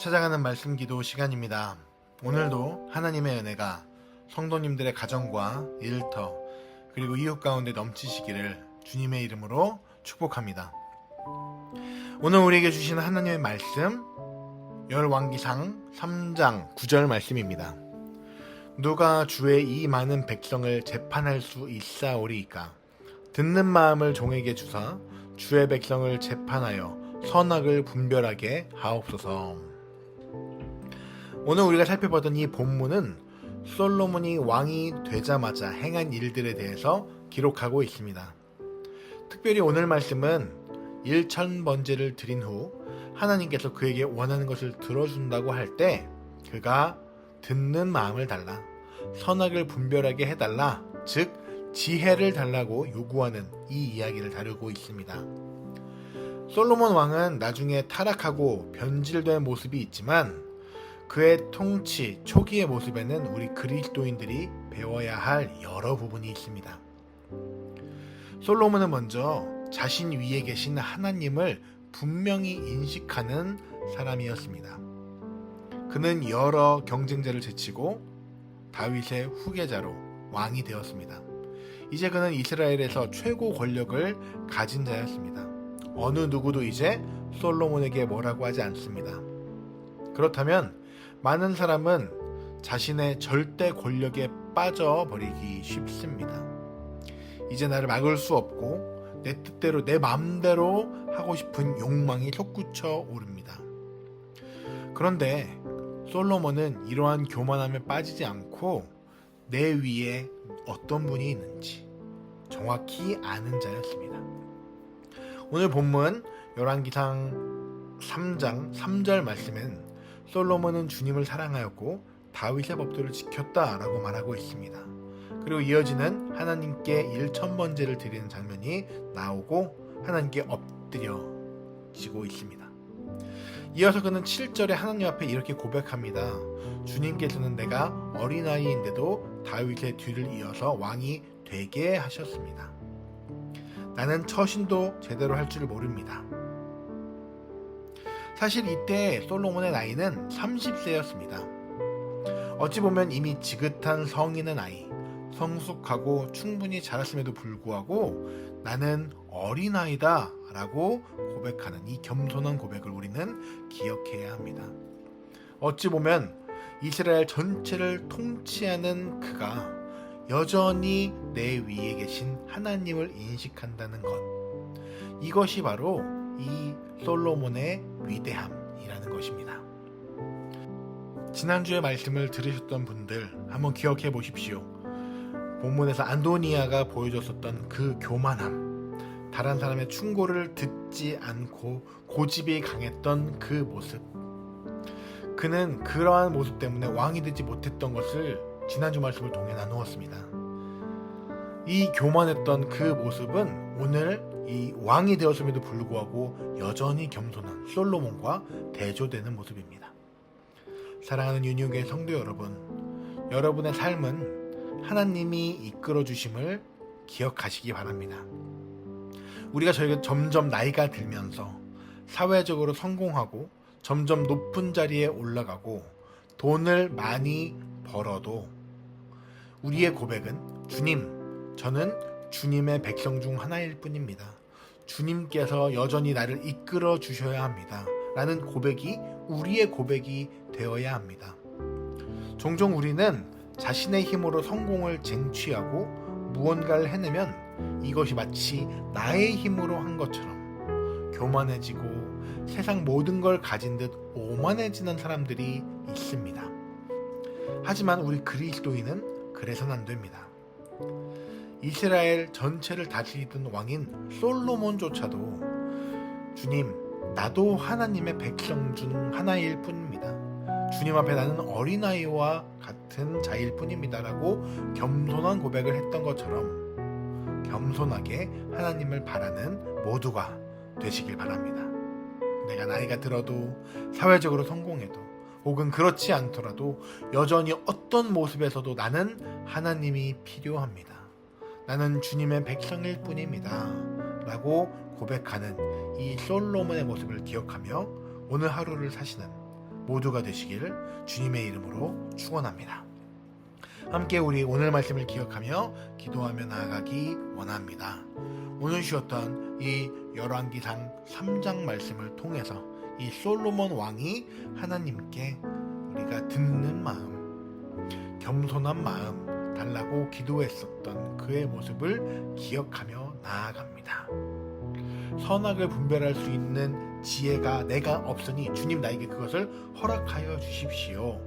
찾아가는 말씀 기도 시간입니다. 오늘도 하나님의 은혜가 성도님들의 가정과 일터 그리고 이웃 가운데 넘치시기를 주님의 이름으로 축복합니다. 오늘 우리에게 주시는 하나님의 말씀 열왕기상 3장 9절 말씀입니다. 누가 주의 이 많은 백성을 재판할 수 있사오리이까 듣는 마음을 종에게 주사 주의 백성을 재판하여 선악을 분별하게 하옵소서. 오늘 우리가 살펴보던 이 본문은 솔로몬이 왕이 되자마자 행한 일들에 대해서 기록하고 있습니다. 특별히 오늘 말씀은 일천 번제를 드린 후 하나님께서 그에게 원하는 것을 들어준다고 할 때 그가 듣는 마음을 달라 선악을 분별하게 해달라 즉 지혜를 달라고 요구하는 이 이야기를 다루고 있습니다. 솔로몬 왕은 나중에 타락하고 변질된 모습이 있지만 그의 통치 초기의 모습에는 우리 그리스도인들이 배워야 할 여러 부분이 있습니다. 솔로몬은 먼저 자신 위에 계신 하나님을 분명히 인식하는 사람이었습니다. 그는 여러 경쟁자를 제치고 다윗의 후계자로 왕이 되었습니다. 이제 그는 이스라엘에서 최고 권력을 가진 자였습니다. 어느 누구도 이제 솔로몬에게 뭐라고 하지 않습니다. 그렇다면 많은 사람은 자신의 절대 권력에 빠져버리기 쉽습니다. 이제 나를 막을 수 없고 내 뜻대로 내 마음대로 하고 싶은 욕망이 솟구쳐 오릅니다. 그런데 솔로몬은 이러한 교만함에 빠지지 않고 내 위에 어떤 분이 있는지 정확히 아는 자였습니다. 오늘 본문 열왕기상 3장 3절 말씀엔 솔로몬은 주님을 사랑하였고 다윗의 법도를 지켰다라고 말하고 있습니다. 그리고 이어지는 하나님께 일천 번제를 드리는 장면이 나오고 하나님께 엎드려지고 있습니다. 이어서 그는 7절에 하나님 앞에 이렇게 고백합니다. 주님께서는 내가 어린아이인데도 다윗의 뒤를 이어서 왕이 되게 하셨습니다. 나는 처신도 제대로 할 줄 모릅니다. 사실 이때 솔로몬의 나이는 30세였습니다. 어찌 보면 이미 지긋한 성인의 나이, 성숙하고 충분히 자랐음에도 불구하고 나는 어린아이다 라고 고백하는 이 겸손한 고백을 우리는 기억해야 합니다. 어찌 보면 이스라엘 전체를 통치하는 그가 여전히 내 위에 계신 하나님을 인식한다는 것. 이것이 바로 이 솔로몬의 위대함이라는 것입니다. 지난주에 말씀을 들으셨던 분들 한번 기억해 보십시오. 본문에서 안도니아가 보여줬었던 그 교만함, 다른 사람의 충고를 듣지 않고 고집이 강했던 그 모습. 그는 그러한 모습 때문에 왕이 되지 못했던 것을 지난주 말씀을 통해 나누었습니다. 이 교만했던 그 모습은 오늘 이 왕이 되었음에도 불구하고 여전히 겸손한 솔로몬과 대조되는 모습입니다. 사랑하는 윤유교의 성도 여러분, 여러분의 삶은 하나님이 이끌어 주심을 기억하시기 바랍니다. 우리가 저희가 점점 나이가 들면서 사회적으로 성공하고 점점 높은 자리에 올라가고 돈을 많이 벌어도 우리의 고백은 주님, 저는 주님의 백성 중 하나일 뿐입니다. 주님께서 여전히 나를 이끌어 주셔야 합니다. 라는 고백이 우리의 고백이 되어야 합니다. 종종 우리는 자신의 힘으로 성공을 쟁취하고 무언가를 해내면 이것이 마치 나의 힘으로 한 것처럼 교만해지고 세상 모든 걸 가진 듯 오만해지는 사람들이 있습니다. 하지만 우리 그리스도인은 그래서는 안 됩니다. 이스라엘 전체를 다스리던 왕인 솔로몬조차도 주님, 나도 하나님의 백성 중 하나일 뿐입니다. 주님 앞에 나는 어린아이와 같은 자일 뿐입니다 라고 겸손한 고백을 했던 것처럼 겸손하게 하나님을 바라는 모두가 되시길 바랍니다. 내가 나이가 들어도 사회적으로 성공해도 혹은 그렇지 않더라도 여전히 어떤 모습에서도 나는 하나님이 필요합니다. 나는 주님의 백성일 뿐입니다. 라고 고백하는 이 솔로몬의 모습을 기억하며 오늘 하루를 사시는 모두가 되시길 주님의 이름으로 축원합니다. 함께 우리 오늘 말씀을 기억하며 기도하며 나아가기 원합니다. 오늘 쉬었던 이 열왕기상 3장 말씀을 통해서 이 솔로몬 왕이 하나님께 우리가 듣는 마음, 겸손한 마음 달라고 기도했었던 그의 모습을 기억하며 나아갑니다. 선악을 분별할 수 있는 지혜가 내가 없으니 주님 나에게 그것을 허락하여 주십시오.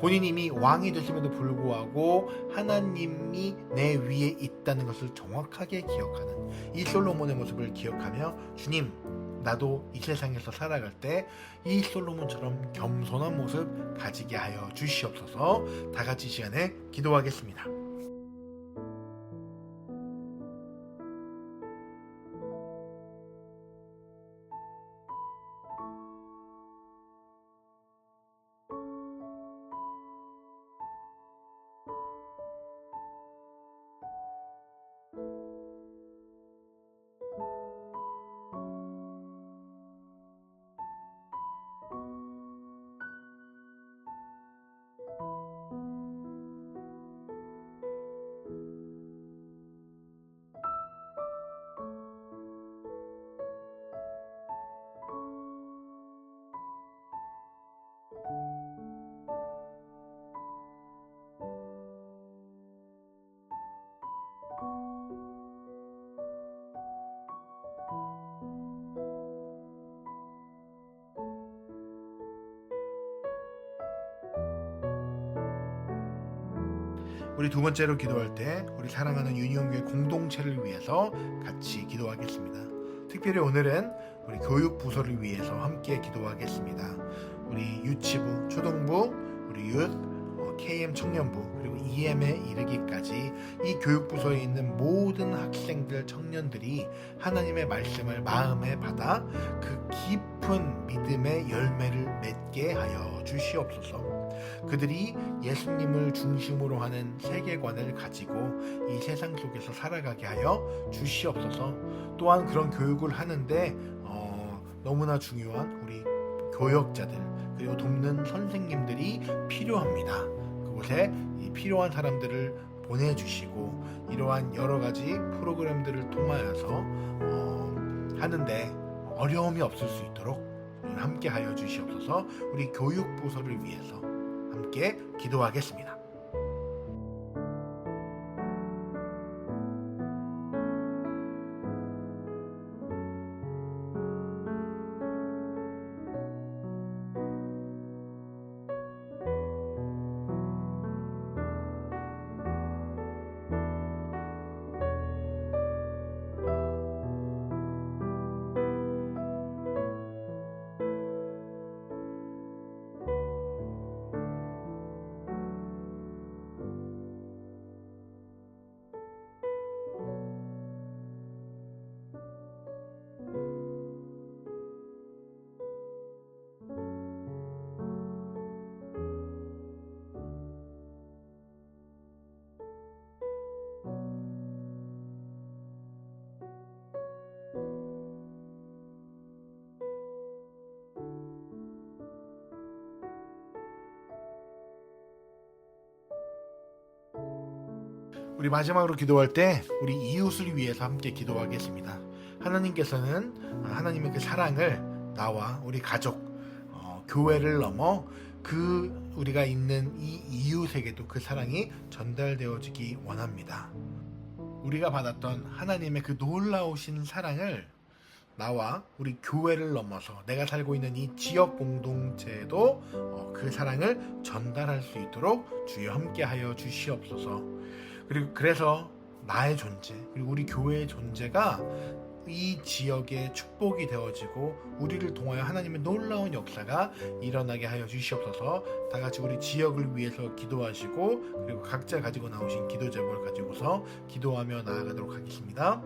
본인 이미 왕이 되심에도 불구하고 하나님이 내 위에 있다는 것을 정확하게 기억하는 이 솔로몬의 모습을 기억하며 주님 나도 이 세상에서 살아갈 때 이 솔로몬처럼 겸손한 모습 가지게 하여 주시옵소서 다 같이 이 시간에 기도하겠습니다. 우리 두 번째로 기도할 때 우리 사랑하는 유니온교회 공동체를 위해서 같이 기도하겠습니다. 특별히 오늘은 우리 교육 부서를 위해서 함께 기도하겠습니다. 우리 유치부, 초등부, 우리 윷, 어, KM 청년부 그리고 EM에 이르기까지 이 교육 부서에 있는 모든 학생들 청년들이 하나님의 말씀을 마음에 받아 그 깊은 믿음의 열매를 맺게 하여 주시옵소서. 그들이 예수님을 중심으로 하는 세계관을 가지고 이 세상 속에서 살아가게 하여 주시옵소서. 또한 그런 교육을 하는데 어, 너무나 중요한 우리 교역자들 그리고 돕는 선생님들이 필요합니다. 그곳에 이 필요한 사람들을 보내주시고 이러한 여러 가지 프로그램들을 통하여서 어, 하는데 어려움이 없을 수 있도록 함께 하여 주시옵소서. 우리 교육 부서를 위해서 함께 기도하겠습니다. 우리 마지막으로 기도할 때 우리 이웃을 위해서 함께 기도하겠습니다. 하나님께서는 하나님의 그 사랑을 나와 우리 가족, 어, 교회를 넘어 그 우리가 있는 이 이웃에게도 그 사랑이 전달되어지기 원합니다. 우리가 받았던 하나님의 그 놀라우신 사랑을 나와 우리 교회를 넘어서 내가 살고 있는 이 지역 공동체에도 어, 그 사랑을 전달할 수 있도록 주여 함께하여 주시옵소서. 그리고 그래서 나의 존재 그리고 우리 교회의 존재가 이 지역의 축복이 되어지고 우리를 통하여 하나님의 놀라운 역사가 일어나게 하여 주시옵소서. 다 같이 우리 지역을 위해서 기도하시고 그리고 각자 가지고 나오신 기도 제목을 가지고서 기도하며 나아가도록 하겠습니다.